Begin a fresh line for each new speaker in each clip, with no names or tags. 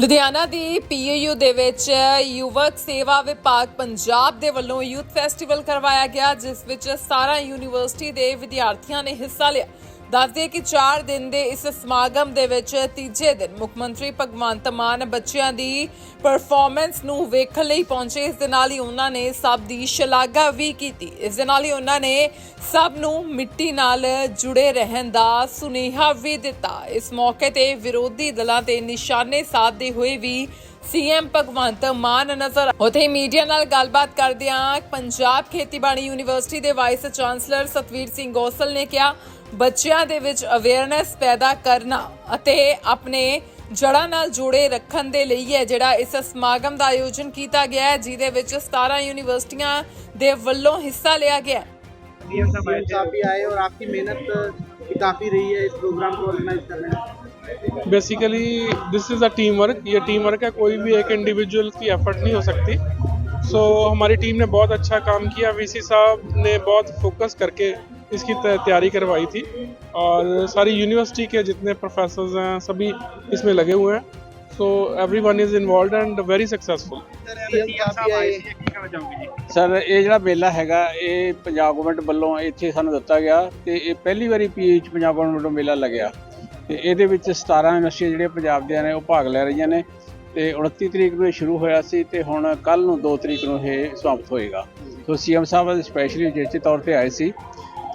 ਲੁਧਿਆਣਾ ਦੀ PU ਦੇ ਵਿੱਚ ਯੁਵਕ ਸੇਵਾ ਵਿਭਾਗ ਪੰਜਾਬ ਦੇ ਵੱਲੋਂ ਯੂਥ ਫੈਸਟੀਵਲ ਕਰਵਾਇਆ ਗਿਆ, ਜਿਸ ਵਿੱਚ 17 ਯੂਨੀਵਰਸਿਟੀ ਦੇ ਵਿਦਿਆਰਥੀਆਂ ਨੇ ਹਿੱਸਾ ਲਿਆ। ਦੱਸਦੇ ਕਿ 4 ਦਿਨ ਦੇ ਇਸ ਸਮਾਗਮ ਦੇ ਵਿੱਚ ਤੀਜੇ ਦਿਨ ਮੁੱਖ ਮੰਤਰੀ ਭਗਵੰਤ ਮਾਨ ਬੱਚਿਆਂ ਦੀ ਪਰਫਾਰਮੈਂਸ ਨੂੰ ਵੇਖਣ ਲਈ ਪਹੁੰਚੇ। ਇਸ ਦੇ ਨਾਲ ਹੀ ਉਹਨਾਂ ਨੇ ਸਭ ਦੀ ਸ਼ਲਾਘਾ ਵੀ ਕੀਤੀ। ਇਸ ਦੇ ਨਾਲ ਹੀ ਉਹਨਾਂ ਨੇ ਸਭ ਨੂੰ ਮਿੱਟੀ ਨਾਲ ਜੁੜੇ ਰਹਿਣ ਦਾ ਸੁਨੇਹਾ ਵੀ ਦਿੱਤਾ। ਇਸ ਮੌਕੇ ਤੇ ਵਿਰੋਧੀ ਦਲਾਂ ਤੇ ਨਿਸ਼ਾਨੇ ਸਾਧਦੇ ਹੋਏ ਵੀ ਸੀਐਮ ਭਗਵੰਤ ਮਾਨ ਨਜ਼ਰ ਉਥੇ ਮੀਡੀਆ ਨਾਲ ਗੱਲਬਾਤ ਕਰਦਿਆਂ ਪੰਜਾਬ ਖੇਤੀਬਾੜੀ ਯੂਨੀਵਰਸਿਟੀ ਦੇ ਵਾਈਸ ਚਾਂਸਲਰ ਸਤਵੀਰ ਸਿੰਘ ਗੋਸਲ ਨੇ ਕਿਹਾ ਬੱਚਿਆਂ ਦੇ ਵਿੱਚ ਅਵੇਅਰਨੈਸ ਪੈਦਾ ਕਰਨਾ ਅਤੇ ਆਪਣੇ ਜੜ੍ਹਾਂ ਨਾਲ ਜੋੜੇ ਰੱਖਣ ਦੇ ਲਈ ਹੈ ਜਿਹੜਾ ਇਸ ਸਮਾਗਮ ਦਾ ਆਯੋਜਨ ਕੀਤਾ ਗਿਆ ਹੈ ਜਿਹਦੇ ਵਿੱਚ 17 ਯੂਨੀਵਰਸਿਟੀਆਂ ਦੇ ਵੱਲੋਂ ਹਿੱਸਾ ਲਿਆ ਗਿਆ ਹੈ
सीएम साहब भी आए और आपकी मेहनत भी काफी रही है इस प्रोग्राम को ऑर्गेनाइज करने में
basically this is a team work ये टीम वर्क है कोई भी एक इंडिविजुअल की एफर्ट नहीं हो सकती सो हमारी टीम ने बहुत अच्छा काम किया वीसी साहब ने बहुत फोकस करके इसकी त- तैयारी करवाई थी और सारी यूनिवर्सिटी के जितने प्रोफेसर्स हैं सभी इसमें लगे हुए हैं so every one is involve and very successful
CM साहब भी आए
ਸਰ ਇਹ ਜਿਹੜਾ ਮੇਲਾ ਹੈਗਾ ਇਹ ਪੰਜਾਬ ਗਵਰਨਮੈਂਟ ਵੱਲੋਂ ਇੱਥੇ ਸਾਨੂੰ ਦਿੱਤਾ ਗਿਆ ਤੇ ਇਹ ਪਹਿਲੀ ਵਾਰੀ ਪੀਐਚ ਪੰਜਾਬ ਗਵਰਨਮੈਂਟ ਵੱਲੋਂ ਮੇਲਾ ਲੱਗਿਆ ਤੇ ਇਹਦੇ ਵਿੱਚ 17 ਯੂਨੀਵਰਸਿਟੀਆਂ ਜਿਹੜੀਆਂ ਪੰਜਾਬ ਦੀਆਂ ਨੇ ਉਹ ਭਾਗ ਲੈ ਰਹੀਆਂ ਨੇ ਤੇ 29 ਤਰੀਕ ਨੂੰ ਇਹ ਸ਼ੁਰੂ ਹੋਇਆ ਸੀ ਤੇ ਹੁਣ ਕੱਲ ਨੂੰ 2 ਤਰੀਕ ਨੂੰ ਇਹ ਸਮਾਪਤ ਹੋਏਗਾ। ਸੋ ਸੀਐਮ ਸਾਹਿਬ ਸਪੈਸ਼ਲੀ ਉਚੇਚੇ ਤੌਰ ਤੇ ਆਏ ਸੀ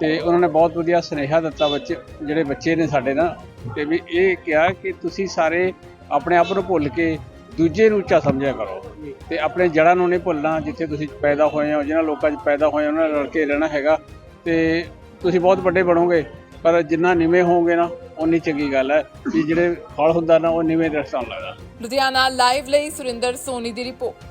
ਤੇ ਉਹਨਾਂ ਨੇ ਬਹੁਤ ਵਧੀਆ ਸੁਨੇਹਾ ਦਿੱਤਾ ਬੱਚੇ ਜਿਹੜੇ ਬੱਚੇ ਨੇ ਸਾਡੇ ਨਾਲ ਤੇ ਵੀ ਇਹ ਕਿਹਾ ਕਿ ਤੁਸੀਂ ਸਾਰੇ ਆਪਣੇ ਆਪ ਨੂੰ ਭੁੱਲ ਕੇ ਦੂਜੇ ਨੂੰ ਉੱਚਾ ਸਮਝਿਆ ਕਰੋ ਤੇ ਆਪਣੇ ਜੜ੍ਹਾਂ ਨੂੰ ਨਹੀਂ ਭੁੱਲਣਾ ਜਿੱਥੇ ਤੁਸੀਂ ਪੈਦਾ ਹੋਏ ਹੋ ਜਿਹਨਾਂ ਲੋਕਾਂ 'ਚ ਪੈਦਾ ਹੋਏ ਹੋ, ਉਹਨਾਂ ਨਾਲ ਰਲ ਕੇ ਰਹਿਣਾ ਹੈਗਾ ਤੇ ਤੁਸੀਂ ਬਹੁਤ ਵੱਡੇ ਬਣੋਗੇ ਪਰ ਜਿੰਨਾ ਨਿਵੇਂ ਹੋਵੋਗੇ ਨਾ ਉਨੀ ਚੰਗੀ ਗੱਲ ਹੈ ਕਿ ਜਿਹੜੇ ਫਲ ਹੁੰਦਾ ਨਾ, ਉਹ ਨਿਵੇਂ ਦਰਸਾਉਣ ਲੱਗਦਾ।
ਲੁਧਿਆਣਾ ਲਾਈਵ ਲਈ ਸੁਰਿੰਦਰ ਸੋਨੀ ਦੀ ਰਿਪੋਰਟ